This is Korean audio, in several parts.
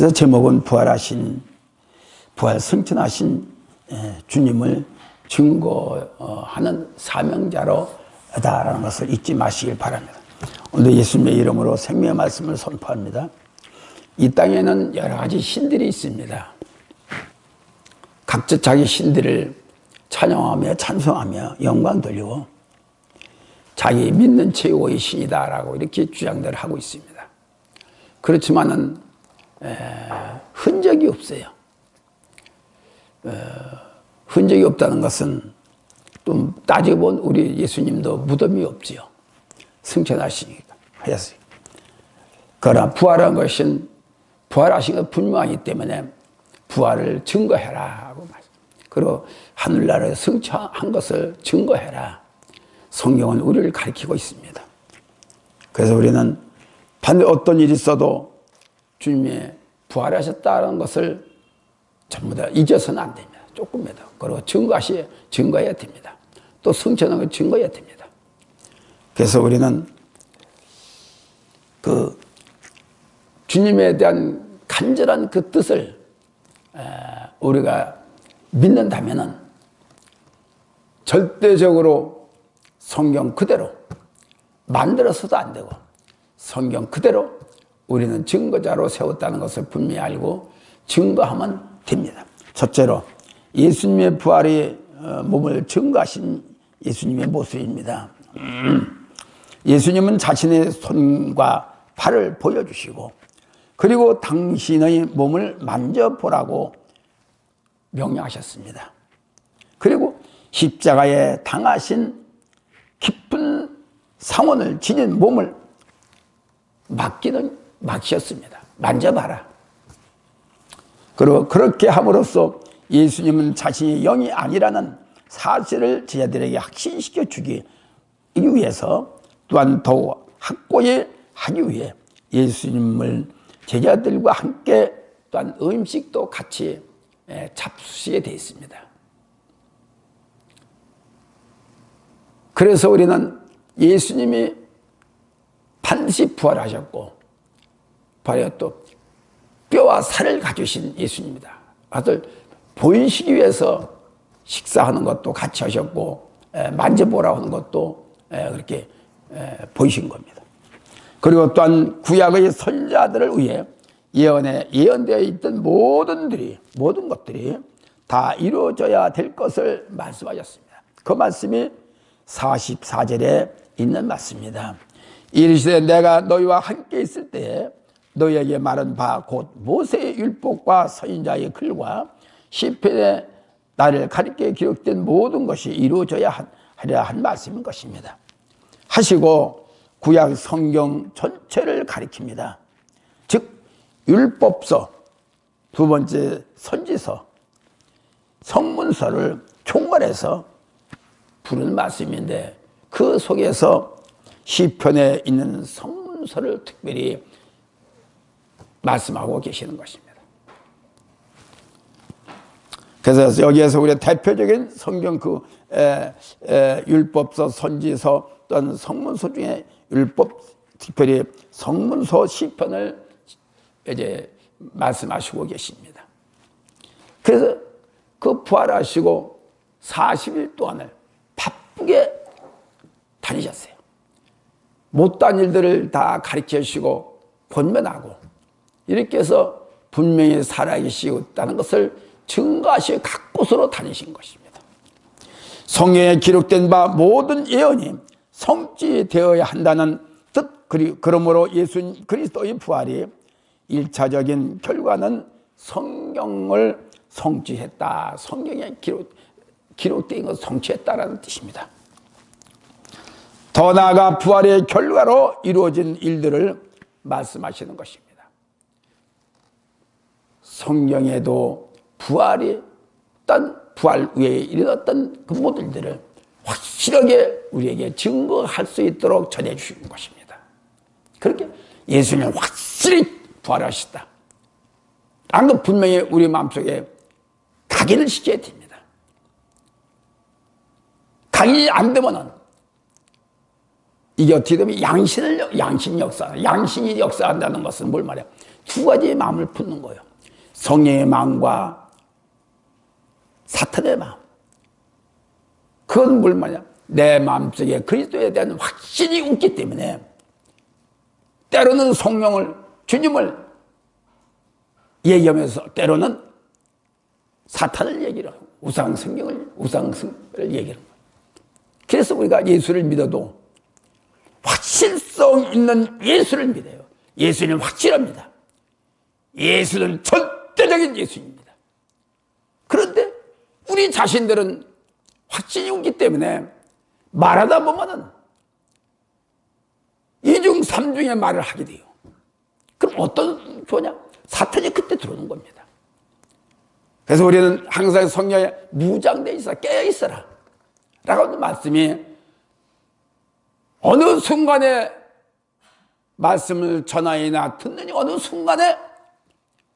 그래서 제목은 부활하신 부활 승천하신 예, 주님을 증거하는 사명자로다라는 것을 잊지 마시길 바랍니다. 오늘 예수님의 이름으로 생명의 말씀을 선포합니다. 이 땅에는 여러 가지 신들이 있습니다. 각자 자기 신들을 찬양하며 찬송하며 영광 돌리고 자기 믿는 최고의 신이다라고 이렇게 주장들 하고 있습니다. 그렇지만은 에, 흔적이 없어요. 에, 흔적이 없다는 것은 또 따지고 본 우리 예수님도 무덤이 없지요. 승천하시니까 하였어요. 그러나 부활한 것은 부활하신 것 분명하기 때문에 부활을 증거해라 하고 말씀. 그리고 하늘나라에 승천한 것을 증거해라. 성경은 우리를 가리키고 있습니다. 그래서 우리는 반대 어떤 일이 있어도 주님이 부활하셨다는 것을 전부 다 잊어서는 안 됩니다. 조금이라도. 그리고 증거하시, 증거해야 됩니다. 또 승천한 걸 증거해야 됩니다. 그래서 우리는 그 주님에 대한 간절한 그 뜻을 우리가 믿는다면은 절대적으로 성경 그대로 만들어서도 안 되고 성경 그대로 우리는 증거자로 세웠다는 것을 분명히 알고 증거하면 됩니다. 첫째로 예수님의 부활이 어, 몸을 증거하신 예수님의 모습입니다. 예수님은 자신의 손과 발을 보여주시고 그리고 당신의 몸을 만져보라고 명령하셨습니다. 그리고 십자가에 당하신 깊은 상원을 지닌 몸을 맡기는 맡으셨습니다. 만져봐라. 그리고 그렇게 함으로써 예수님은 자신이 영이 아니라는 사실을 제자들에게 확신시켜 주기 위해서 또한 더욱 확고히 하기 위해 예수님을 제자들과 함께 또한 음식도 같이 잡수시게 되어 있습니다. 그래서 우리는 예수님이 반드시 부활하셨고, 바로 또 뼈와 살을 가지신 예수님입니다. 아들 보이시기 위해서 식사하는 것도 같이 하셨고, 만져보라고 하는 것도 그렇게 보이신 겁니다. 그리고 또한 구약의 선자들을 위해 예언에 예언되어 있던 모든들이 모든 것들이 다 이루어져야 될 것을 말씀하셨습니다. 그 말씀이 44절에 있는 말씀입니다. 이르시되 내가 너희와 함께 있을 때에 너희에게 말한 바곧 모세의 율법과 선인자의 글과 시편에 나를 가리켜 기록된 모든 것이 이루어져야 하려 한 말씀인 것입니다. 하시고 구약 성경 전체를 가리킵니다. 즉 율법서 두 번째 선지서 성문서를 총괄해서 부르는 말씀인데 그 속에서 시편에 있는 성문서를 특별히 말씀하고 계시는 것입니다. 그래서 여기에서 우리 대표적인 성경 그 에, 에, 율법서, 선지서 또는 성문서 중에 율법 특별히 성문서 시편을 이제 말씀하시고 계십니다. 그래서 그 부활하시고 40일 동안을 바쁘게 다니셨어요. 못한 일들을 다 가르쳐 주시고 권면하고 이렇게 해서 분명히 살아계시다는 것을 증거하시 각 곳으로 다니신 것입니다. 성경에 기록된 바 모든 예언이 성취되어야 한다는 뜻, 그러므로 예수 그리스도의 부활이 일차적인 결과는 성경을 성취했다. 성경에 기록, 기록된 것 성취했다라는 뜻입니다. 더 나아가 부활의 결과로 이루어진 일들을 말씀하시는 것입니다. 성경에도 부활이 어떤 부활 위에 일어났던 그 모든 일들을 확실하게 우리에게 증거할 수 있도록 전해 주시는 것입니다. 그렇게 예수님은 확실히 부활하셨다. 라는 분명히 우리 마음속에 각인을 시켜야 됩니다. 각인이 안 되면은 이게 어떻게 되면 양신을, 양신 역사, 양신이 역사한다는 것은 뭘 말해요? 두 가지의 마음을 품는 거예요. 성령의 마음과 사탄의 마음. 그건 뭘 말이야? 내 마음속에 그리스도에 대한 확신이 없기 때문에 때로는 성령을 주님을 얘기하면서 때로는 사탄을 얘기를 하고 우상 성경을 우상 성경을 얘기하는 거예요. 그래서 우리가 예수를 믿어도 확실성 있는 예수를 믿어요. 예수는 확실합니다. 예수는 절대적인 예수입니다. 그런데 우리 자신들은 확신이 없기 때문에 말하다 보면은 이중 삼중의 말을 하게 돼요. 그럼 어떤 조냐? 사탄이 그때 들어오는 겁니다. 그래서 우리는 항상 성령에 무장돼 있어 깨어 있어라. 라고 하는 말씀이 어느 순간에 말씀을 전하이나 듣느니 어느 순간에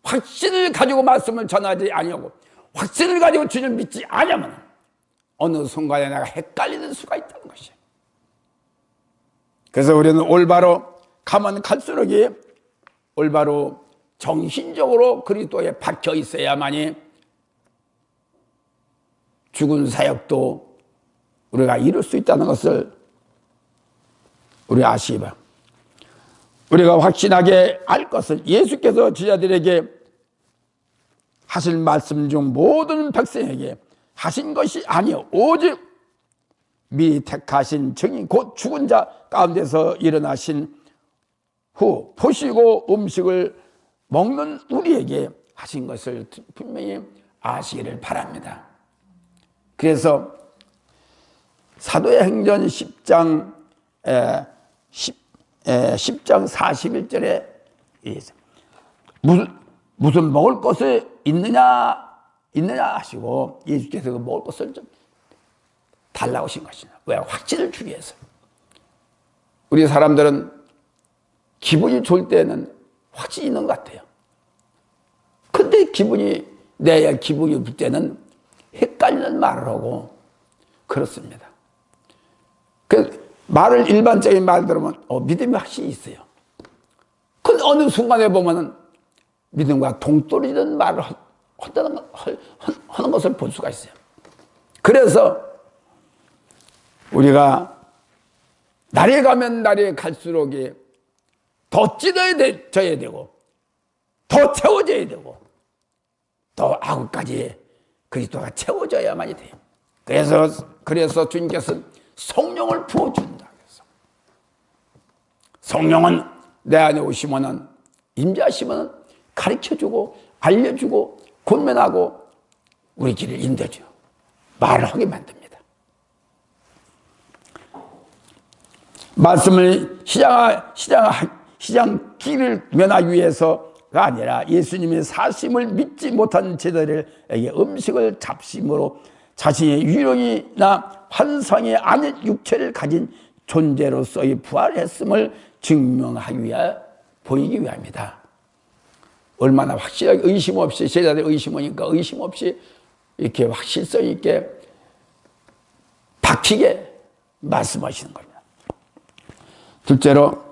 확신을 가지고 말씀을 전하지 아니하고 확신을 가지고 주님 을 믿지 않으면 어느 순간에 내가 헷갈리는 수가 있다는 것이에요. 그래서 우리는 올바로 가면 갈수록 올바로 정신적으로 그리스도에 박혀 있어야만이 죽은 사역도 우리가 이룰 수 있다는 것을 우리 바랍니다. 우리가 확신하게 알 것은 예수께서 제자들에게 하실 말씀 중 모든 백성에게 하신 것이 아니요 오직 미 택하신 증인 곧 죽은 자 가운데서 일어나신 후 보시고 음식을 먹는 우리에게 하신 것을 분명히 아시기를 바랍니다. 그래서 사도의 행전 10장 10, 10장 41절에 무슨, 무슨 먹을 것이 있느냐 있느냐 하시고 예수께서 그 먹을 것을 좀 달라고 하신 것이냐. 왜? 확신을 주기 위해서. 우리 사람들은 기분이 좋을 때는 확신이 있는 것 같아요. 근데 기분이 내 기분이 없을 때는 헷갈리는 말을 하고 그렇습니다. 그 말을 일반적인 말 들으면 어, 믿음이 확실히 있어요. 그 어느 순간에 보면은 믿음과 동떨어지는 말을 한다는 하는 것을 볼 수가 있어요. 그래서 우리가 날이 가면 날이 갈수록 더 찢어져야 되고 더 채워져야 되고 또 아구까지 그리스도가 채워져야만이 돼요. 그래서 그래서 주님께서 성령을 부어 준다. 성령은 내 안에 오시면은 임자시면은 가르쳐주고 알려주고 권면하고 우리 길을 인도줘 말을 하게 만듭니다. 말씀을 시장 시장 시장 길을 면하기 위해서가 아니라 예수님의 사심을 믿지 못한 제자들에게 음식을 잡심으로 자신의 유령이나 환상이 아닌 육체를 가진 존재로서의 부활했음을 증명하기 위하 보이기 위함이다. 얼마나 확실하게 의심 없이 제자들 의심 오니까 의심 없이 이렇게 확실성 있게 박히게 말씀하시는 겁니다. 둘째로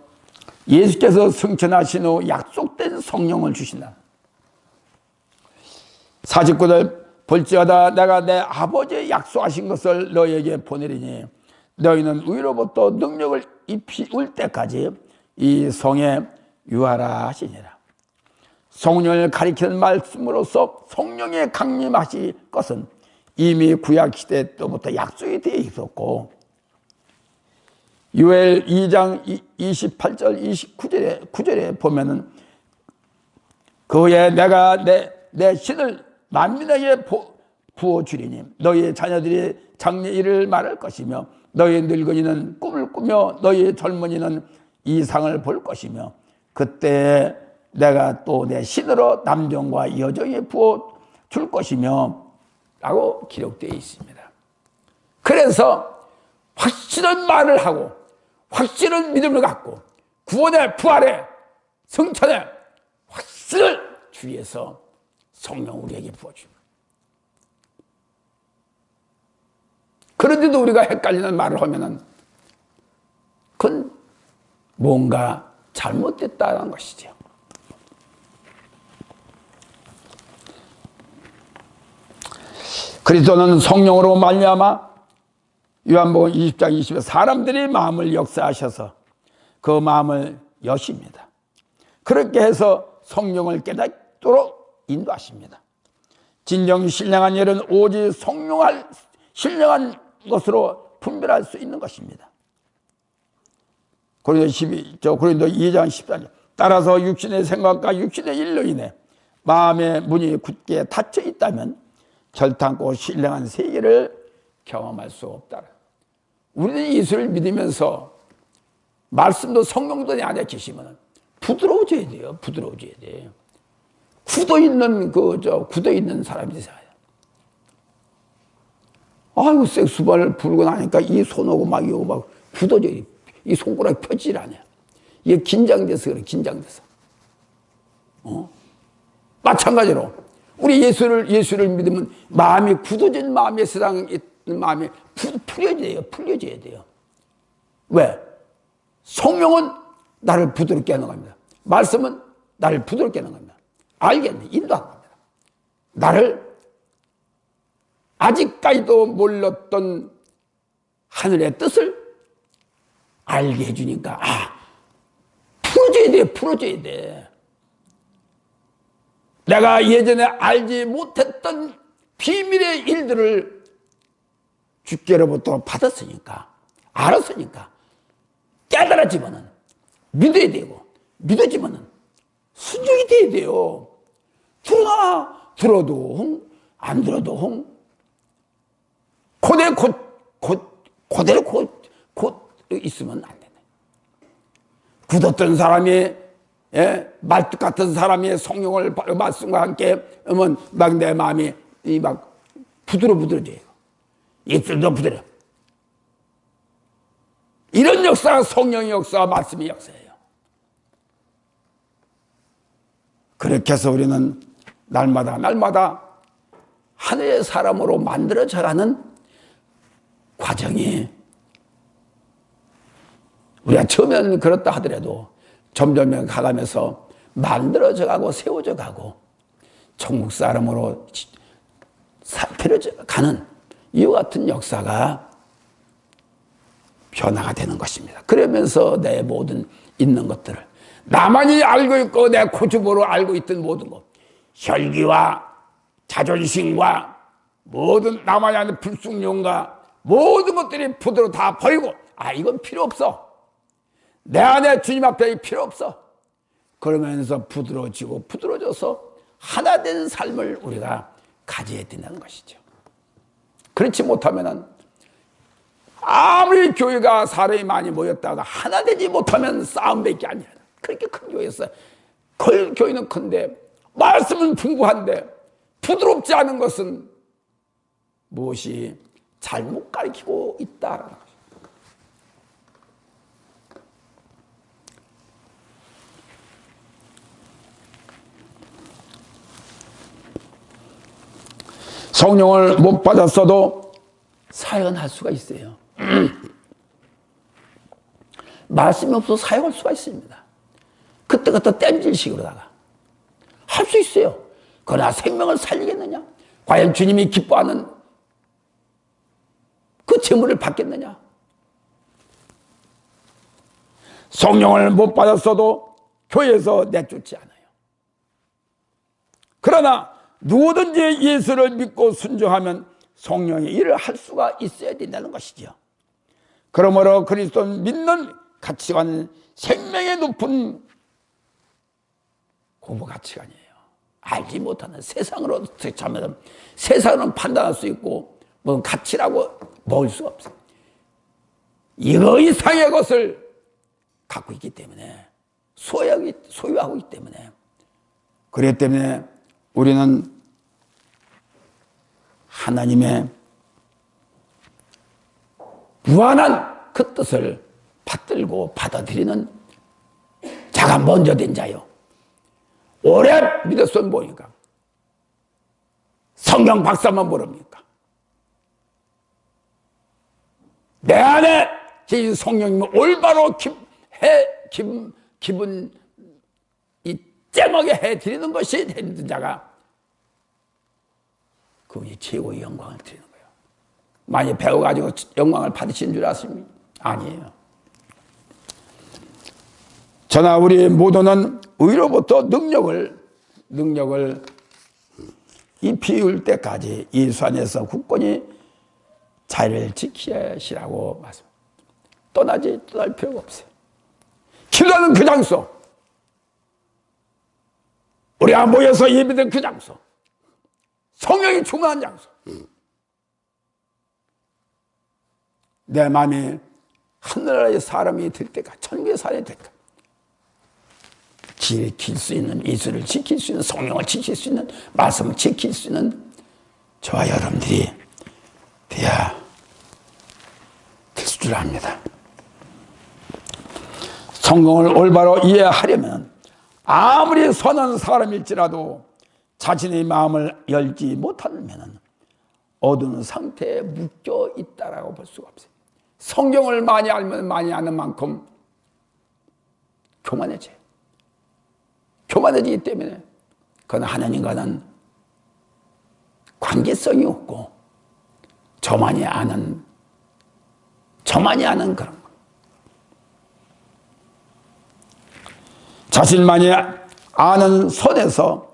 예수께서 승천하신 후 약속된 성령을 주신다. 49절 볼지어다 내가 내 아버지의 약속하신 것을 너에게 보내리니 너희는 위로부터 능력을 입히올 때까지 이 성에 유하라 하시니라. 성령을 가리키는 말씀으로서 성령의 강림하실 것은 이미 구약 시대 때부터 약속이 되어 있었고 유엘 2장 28절 29절에 9절에 보면은 그에 내가 내, 내 신을 만민에게 부어 주리니 너희의 자녀들이 장래 일을 말할 것이며 너희 늙은이는 꿈을 꾸며 너희 젊은이는 이상을 볼 것이며 그때 내가 또 내 신으로 남정과 여정에 부어 줄 것이며 라고 기록되어 있습니다. 그래서 확실한 말을 하고 확실한 믿음을 갖고 구원의 부활의 성천의 확신을 주위에서 성령 우리에게 부어줍니다. 그런데도 우리가 헷갈리는 말을 하면은 그건 뭔가 잘못됐다는 것이죠. 그리스도는 성령으로 말미암아 요한복음 20장 20에 사람들이 마음을 역사하셔서 그 마음을 여십니다. 그렇게 해서 성령을 깨닫도록 인도하십니다. 진정 신령한 일은 오직 성령할 신령한 것으로 분별할 수 있는 것입니다. 고린도 12, 저 고린도 2장 14절. 따라서 육신의 생각과 육신의 일로 인해 마음의 문이 굳게 닫혀 있다면 결탄고 신령한 세계를 경험할 수 없다. 우리는 예수를 믿으면서 말씀도 성령도 내 안에 계시면 부드러워져야 돼요. 부드러워져야 돼요. 굳어 있는 그저 굳어 있는 사람이 되세요. 아이고 섹스발을 부르고 나니까 이 손하고 막 이거 막 굳어져 이 손가락 펴질 않아. 이게 긴장돼서 그래 긴장돼서. 어? 마찬가지로 우리 예수를 예수를 믿으면 마음이 굳어진 마음이 세상에 있는 마음이 풀려져야 풀려져야 돼요. 왜? 성령은 나를 부드럽게 하는 겁니다. 말씀은 나를 부드럽게 하는 겁니다. 알겠네. 인도하는 겁니다. 나를 아직까지도 몰랐던 하늘의 뜻을 알게 해주니까, 아, 풀어줘야 돼, 풀어줘야 돼. 내가 예전에 알지 못했던 비밀의 일들을 주께로부터 받았으니까, 알았으니까, 깨달았지만은, 믿어야 되고, 믿어지만은, 순종이 돼야 돼요. 들어나, 들어도 홍, 안 들어도 홍. 고대 곧, 곧, 고대로 곧, 곧 있으면 안 되네. 굳었던 사람이, 예, 말뚝 같은 사람이 성령을 말씀과 함께 하면 막 내 마음이 이 막 부드러 부드러져요. 입술도 부드러. 이런 역사가 성령의 역사와 말씀의 역사예요. 그렇게 해서 우리는 날마다 날마다 하늘의 사람으로 만들어져가는 과정이 우리가 처음에는 그렇다 하더라도 점점 가가면서 만들어져 가고 세워져 가고 천국 사람으로 살펴져 가는 이와 같은 역사가 변화가 되는 것입니다. 그러면서 내 모든 있는 것들을 나만이 알고 있고 내 고집으로 알고 있던 모든 것 혈기와 자존심과 모든 나만이 아는 불순종과 모든 것들이 부드러 다 버리고 아 이건 필요 없어 내 안에 주님 앞에 필요 없어. 그러면서 부드러워지고 부드러워져서 하나 된 삶을 우리가 가져야 된다는 것이죠. 그렇지 못하면은 아무리 교회가 사람이 많이 모였다가 하나 되지 못하면 싸움밖에 아니야 그렇게 큰 교회에서 그 교회는 큰데 말씀은 풍부한데 부드럽지 않은 것은 무엇이 잘못 가르치고 있다라는 것입니다. 성령을 못 받았어도 사역할 수가 있어요. 말씀이 없어서 사역할 수가 있습니다. 그때그때 땜질 식으로다가 할 수 있어요. 그러나 생명을 살리겠느냐? 과연 주님이 기뻐하는 그 재물을 받겠느냐? 성령을 못 받았어도 교회에서 내쫓지 않아요. 그러나 누구든지 예수를 믿고 순종하면 성령의 일을 할 수가 있어야 된다는 것이죠. 그러므로 그리스도 믿는 가치관은 생명의 높은 고부 가치관이에요. 알지 못하는 세상으로 자면 세상은 판단할 수 있고 뭐 가치라고 먹을 수가 없어요. 이거 이상의 것을 갖고 있기 때문에 소유하고 있기 때문에 그렇기 때문에 우리는 하나님의 무한한 그 뜻을 받들고 받아들이는 자가 먼저 된 자요. 오래 믿었으면 뭐니까. 성경 박사만 모릅니까? 내 안에 제 성령님을 올바로 기, 해, 기, 기분, 이 쨍하게 해드리는 것이 되는 자가 그분이 최고의 영광을 드리는 거예요. 많이 배워가지고 영광을 받으신 줄 아십니까? 아니에요. 저나 우리 모두는 의로부터 능력을 능력을 이 피울 때까지 예수 안에서 굳건히 자리를 지키시라고 말씀. 떠나지 떠날 필요가 없어요. 기도하는 그 장소. 우리가 모여서 예배드는 그 장소. 성령이 충만한 장소. 내 마음이 하늘나라의 사람이 될 때까 천국의 사람이 될까 지킬 수 있는 예수를 지킬 수 있는 성령을 지킬 수 있는 말씀을 지킬 수 있는 저와 여러분들이 돼야 될줄 압니다. 성경을 올바로 이해하려면 아무리 선한 사람일지라도 자신의 마음을 열지 못하면 어두운 상태에 묶여 있다라고 볼 수가 없어요. 성경을 많이 알면 많이 아는 만큼 교만해져요. 교만해지기 때문에 그건 하나님과는 관계성이 없고 저만이 아는 저만이 아는 그런 거. 자신만이 아는 선에서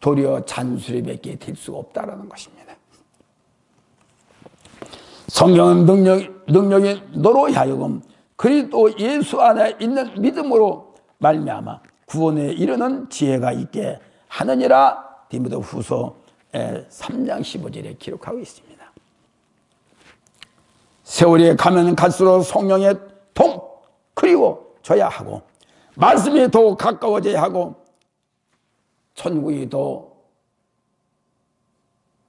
도리어 잔소리밖에 될 수가 없다라는 것입니다. 성경은 능력, 능력이 너로 하여금 그리스도 예수 안에 있는 믿음으로 말미암아 구원에 이르는 지혜가 있게 하느니라 디모데 후서 3장 15절에 기록하고 있습니다. 세월이 가면 갈수록 성령의 통 그리고 져야 하고 말씀이 더 가까워져야 하고 천국이 더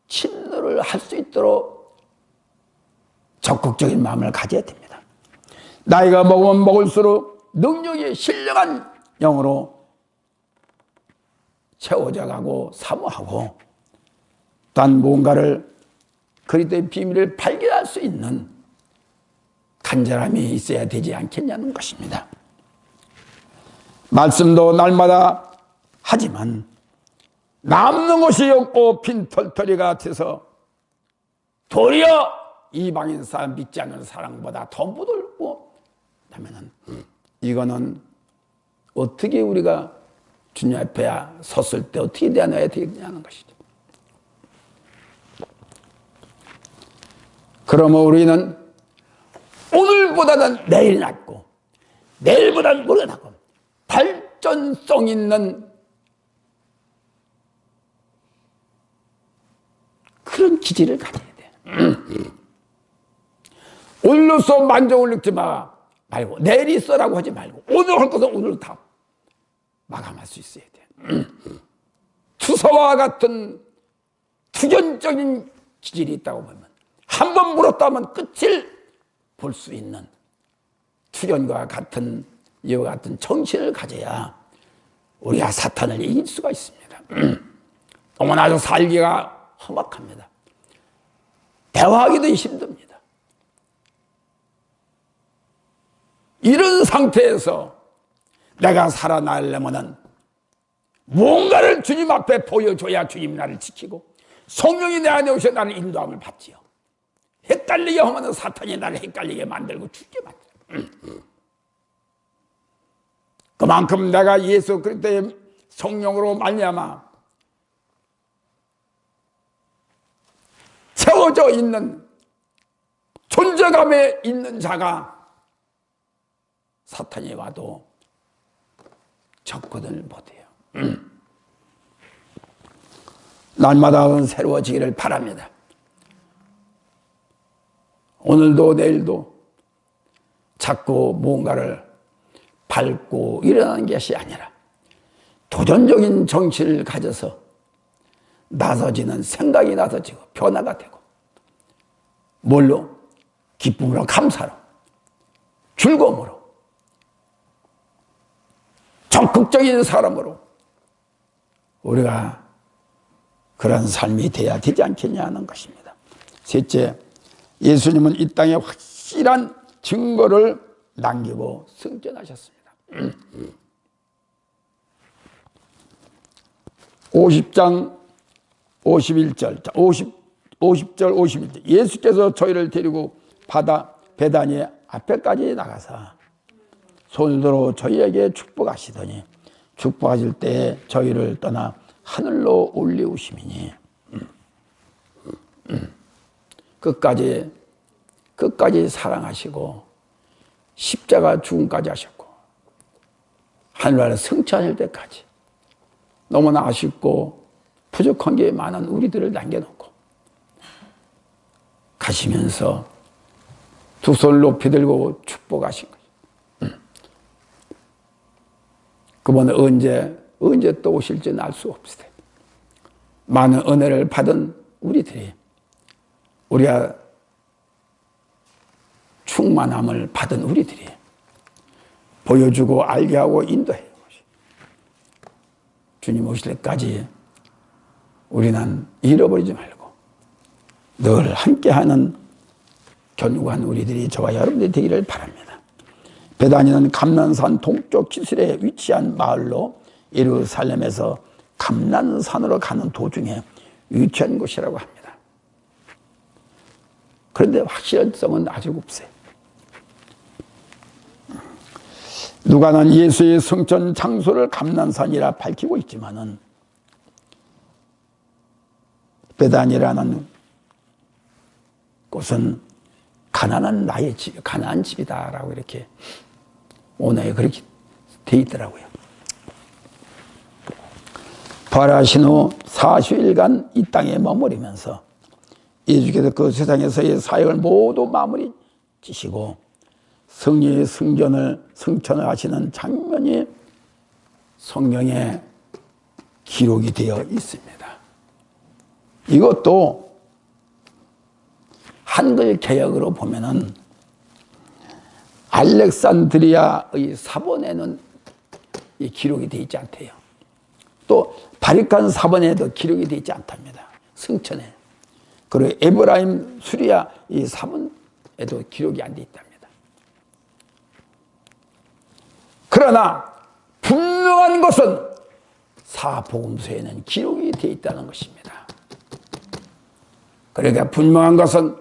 침노를 할 수 있도록 적극적인 마음을 가져야 됩니다. 나이가 먹으면 먹을수록 능력이 신령한 영으로 채워져 가고 사모하고 단 뭔가를 그리스도의 비밀을 발견할 수 있는 간절함이 있어야 되지 않겠냐는 것입니다. 말씀도 날마다 하지만 남는 것이 없고 빈털터리가 돼서 도리어 이방인 사람 믿지 않는 사람보다 더 묻을고 하면은 이거는 어떻게 우리가 주님 앞에 섰을 때 어떻게 대안해야 되냐는 것이죠. 그러면 우리는 오늘보다는 내일 낫고 내일보다는 모레 낫고 발전성 있는 그런 기질을 가져야 돼. 오늘로서 만족을 느끼지 마 말고 내일 있어라고 하지 말고 오늘 할 것은 오늘 다 마감할 수 있어야 돼. 투서와 같은 투견적인 기질이 있다고 보면 한 번 물었다면 끝을 볼 수 있는 투견과 같은 이와 같은 정신을 가져야 우리가 사탄을 이길 수가 있습니다. 너무나도 살기가 험악합니다. 대화하기도 힘듭니다. 이런 상태에서 내가 살아나려면은 무언가를 주님 앞에 보여줘야 주님 나를 지키고 성령이 내 안에 오셔 나를 인도함을 받지요. 헷갈리게 하면 사탄이 나를 헷갈리게 만들고 죽게 만들어. 그만큼 내가 예수 그리스도의 성령으로 말미암아 채워져 있는 존재감에 있는 자가 사탄이 와도 접근을 못해요. 음. 날마다 새로워지기를 바랍니다. 오늘도 내일도 자꾸 무언가를 밟고 일어나는 것이 아니라 도전적인 정치를 가져서 나서지는 생각이 나서지고 변화가 되고 뭘로? 기쁨으로 감사로 즐거움으로 적극적인 사람으로 우리가 그런 삶이 돼야 되지 않겠냐 하는 것입니다. 셋째, 예수님은 이 땅에 확실한 증거를 남기고 승전하셨습니다. 50장 51절, 자, 50, 50절, 51절. 예수께서 저희를 데리고 바다 배단이 앞에까지 나가서 손으로 저희에게 축복하시더니 축복하실 때 저희를 떠나 하늘로 올리우시미니. 끝까지 끝까지 사랑하시고 십자가 죽음까지 하셨고 하늘나라 성취하실 때까지 너무나 아쉽고 부족한 게 많은 우리들을 남겨놓고 가시면서 두 손을 높이 들고 축복하신 거죠. 음. 그분은 언제 언제 또 오실지는 알 수 없으되 많은 은혜를 받은 우리들이 우리가 충만함을 받은 우리들이 보여주고 알게 하고 인도해 주님 오실 때까지 우리는 잃어버리지 말고 늘 함께하는 견고한 우리들이 저와 여러분들이 되기를 바랍니다. 베다니는 감난산 동쪽 기술에 위치한 마을로 예루살렘에서 감난산으로 가는 도중에 위치한 곳이라고 합니다. 그런데 확실성은 아직 없어요. 누가는 예수의 성전 장소를 감난산이라 밝히고 있지만은 베단이라는 곳은 가난한 나의 집, 가난한 집이다라고 이렇게 오늘 그렇게 돼 있더라고요. 부활하신 후 40일간 이 땅에 머무르면서 예수께서 그 세상에서의 사역을 모두 마무리 지시고 성리의 승전을 승천을 하시는 장면이 성경에 기록이 되어 있습니다. 이것도 한글 개혁으로 보면은 알렉산드리아의 사본에는 기록이 되어 있지 않대요. 또 바리칸 사본에도 기록이 되어 있지 않답니다. 승천에. 그리고 에브라임 수리아 이 사본에도 기록이 안 되어 있답니다. 그러나 분명한 것은 사복음서에는 기록이 되어 있다는 것입니다. 그러니까 분명한 것은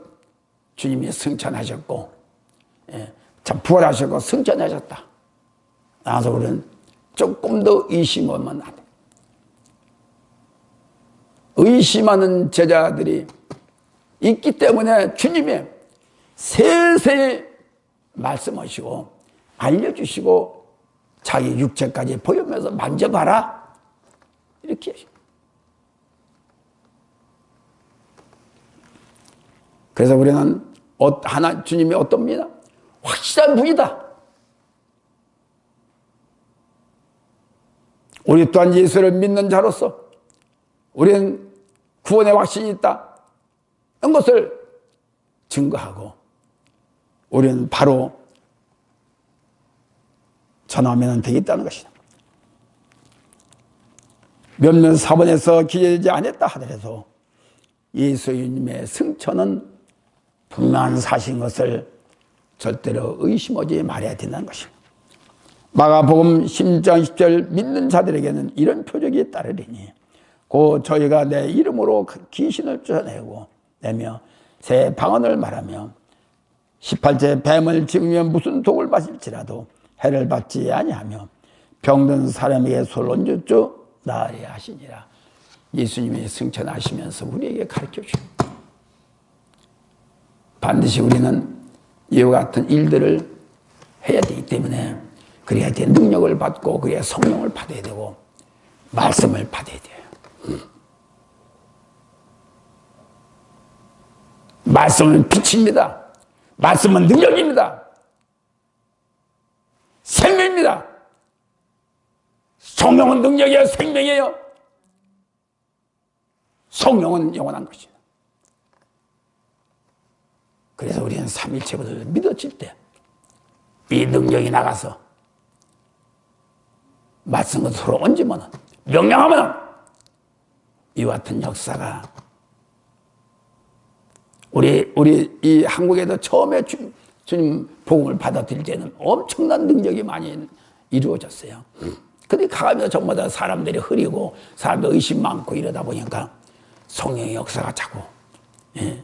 주님이 승천하셨고, 예, 참 부활하셨고 승천하셨다. 나서 우리는 조금 더 의심하면 안 돼. 의심하는 제자들이 있기 때문에 주님이 세세히 말씀하시고 알려주시고 자기 육체까지 보이면서 만져봐라. 이렇게 그래서 우리는 어, 하나 주님이 분이다? 확실한 분이다. 우리 또한 예수를 믿는 자로서 우리는 구원의 확신이 있다. 는 것을 증거하고 우리는 바로 전하면 되겠다는 것이다. 몇몇 사본에서 기재되지 않았다 하더라도 예수님의 승천은 분명한 사실인 것을 절대로 의심하지 말아야 된다는 것입니다. 마가복음 10장 10절 믿는 자들에게는 이런 표적이 따르리니 고 저희가 내 이름으로 귀신을 쫓아내고 내며 새 방언을 말하며 18제 뱀을 찍으면 무슨 독을 마실지라도 해를 받지 아니하며 병든 사람에게 솔론주주 나으리 하시니라. 예수님이 승천하시면서 우리에게 가르쳐 주십니다. 반드시 우리는 이와 같은 일들을 해야 되기 때문에 그래야 돼 능력을 받고 그래야 성령을 받아야 되고 말씀을 받아야 돼요. 말씀은 빛입니다. 말씀은 능력입니다. 생명입니다. 성령은 능력이에요. 생명이에요. 성령은 영원한 것이에요. 그래서 우리는 삼일체보다 믿어질 때 이 능력이 나가서 맞선 것 서로 얹으면 명령하면 이와 같은 역사가 우리 우리 이 한국에도 처음에 주, 주님 복음을 받아들일 때는 엄청난 능력이 많이 이루어졌어요. 근데 가면서 전부 다 사람들이 흐리고 사람들 의심 많고 이러다 보니까 성령의 역사가 자꾸 예,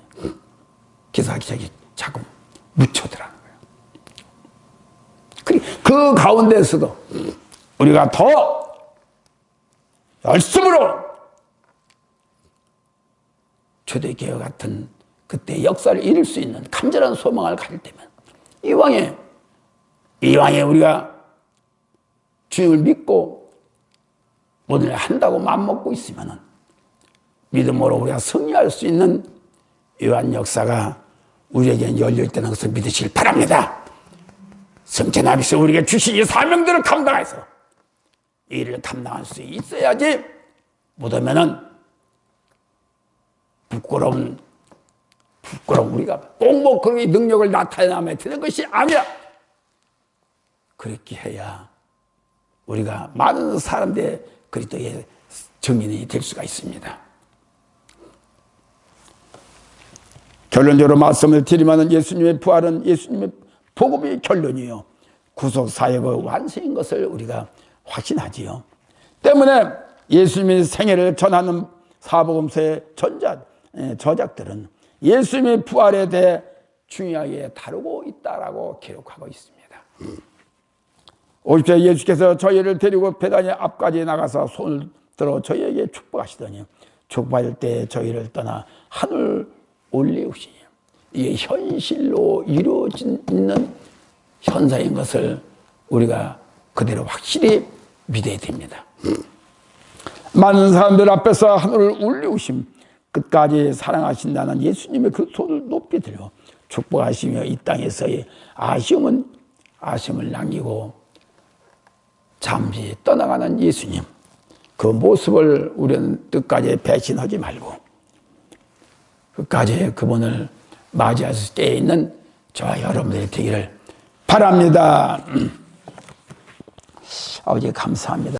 기사기적이 자꾸 묻혀들어가는 거예요. 그, 그 가운데서도 우리가 더 열심으로 초대교회 같은 그때 역사를 이룰 수 있는 간절한 소망을 가질 때면 이왕에 이왕에 우리가 주님을 믿고 오늘 한다고 마음먹고 있으면은 믿음으로 우리가 승리할 수 있는 이러한 역사가 우리에게 열려 있다는 것을 믿으시길 바랍니다. 성천하비스 우리에게 주신 이 사명들을 감당해서 이 일을 감당할 수 있어야지 못하면은 부끄러운 부끄러운 우리가 꼭뭐 그런 능력을 나타내면 되는 것이 아니라 그렇게 해야 우리가 많은 사람들의 그리스도의 증인이 될 수가 있습니다. 결론적으로 말씀을 드리면 예수님의 부활은 예수님의 복음의 결론이요. 구속 사역의 완성인 것을 우리가 확신하지요. 때문에 예수님의 생애를 전하는 사복음서의 전자, 저작들은 예수님의 부활에 대해 중요하게 다루고 있다라고 기록하고 있습니다. 50세 예수께서 저희를 데리고 배단의 앞까지 나가서 손을 들어 저희에게 축복하시더니 축복할 때 저희를 떠나 하늘 올리우시니 이게 현실로 이루어진 있는 현상인 것을 우리가 그대로 확실히 믿어야 됩니다. 많은 사람들 앞에서 하늘을 올리우심 끝까지 사랑하신다는 예수님의 그 손을 높이 들여 축복하시며 이 땅에서의 아쉬움은 아쉬움을 남기고 잠시 떠나가는 예수님 그 모습을 우리는 끝까지 배신하지 말고 끝까지 그분을 맞이할 때에 있는 저와 여러분들이 되기를 바랍니다. 아버지 감사합니다.